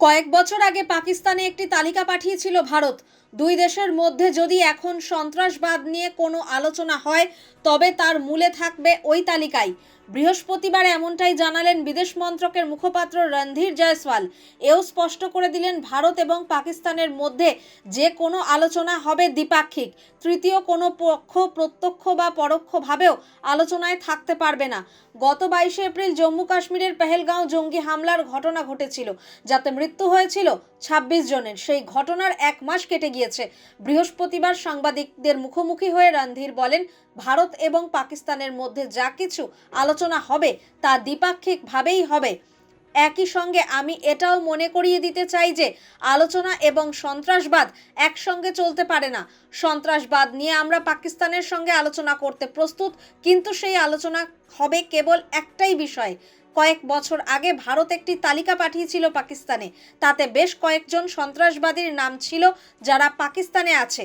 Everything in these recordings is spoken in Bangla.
কয়েক বছর আগে পাকিস্তানে একটি তালিকা পাঠিয়েছিল ভারত। দুই দেশের মধ্যে যদি এখন সন্ত্রাসবাদ নিয়ে কোনো আলোচনা হয়, তবে তার মূলে থাকবে ওই তালিকায় বৃহস্পতিবার এমনটাই জানালেন বিদেশ মন্ত্রকের মুখপাত্র রণধীর জয়সওয়াল। এও স্পষ্ট করে দিলেন, ভারত এবং পাকিস্তানের মধ্যে যে কোনো আলোচনা হবে দ্বিপাক্ষিক। তৃতীয় কোনো পক্ষ প্রত্যক্ষ বা পরোক্ষভাবেও আলোচনায় থাকতে পারবে না। গত বাইশে এপ্রিল জম্মু কাশ্মীরের পেহেলগাঁও জঙ্গি হামলার ঘটনা ঘটেছিল, যাতে মৃত্যু হয়েছিল ছাব্বিশ জনের। সেই ঘটনার এক মাস কেটে গিয়েছে। বৃহস্পতিবার সাংবাদিকদের মুখোমুখি হয়ে রণধীর বলেন, ভারত এবং পাকিস্তানের মধ্যে যা কিছু আলোচনা হবে, তা দ্বিপাক্ষিকভাবেই হবে। একই সঙ্গে আমি এটাও মনে করিয়ে দিতে চাই যে, আলোচনা এবং সন্ত্রাসবাদ একসঙ্গে চলতে পারে না। সন্ত্রাসবাদ নিয়ে আমরা পাকিস্তানের সঙ্গে আলোচনা করতে প্রস্তুত, কিন্তু সেই আলোচনা হবে কেবল একটাই বিষয়। কয়েক বছর আগে ভারত একটি তালিকা পাঠিয়েছিল পাকিস্তানে। তাতে বেশ কয়েকজন সন্ত্রাসবাদীর নাম ছিল যারা পাকিস্তানে আছে।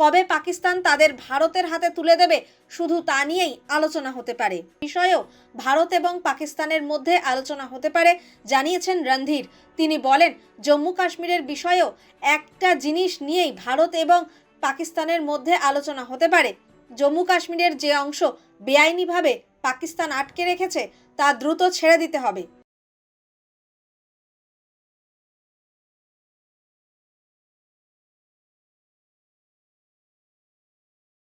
কবে পাকিস্তান তাদের ভারতের হাতে তুলে দেবে শুধু তা নিয়েই আলোচনা হতে পারে। বিষয়েও ভারত এবং পাকিস্তানের মধ্যে আলোচনা হতে পারে, জানিয়েছেন রণধীর। তিনি বলেন, জম্মু কাশ্মীরের বিষয়েও একটা জিনিস নিয়েই ভারত এবং পাকিস্তানের মধ্যে আলোচনা হতে পারে। জম্মু কাশ্মীরের যে অংশ বেআইনিভাবে পাকিস্তান আটকে রেখেছে, তা দ্রুত ছেড়ে দিতে হবে।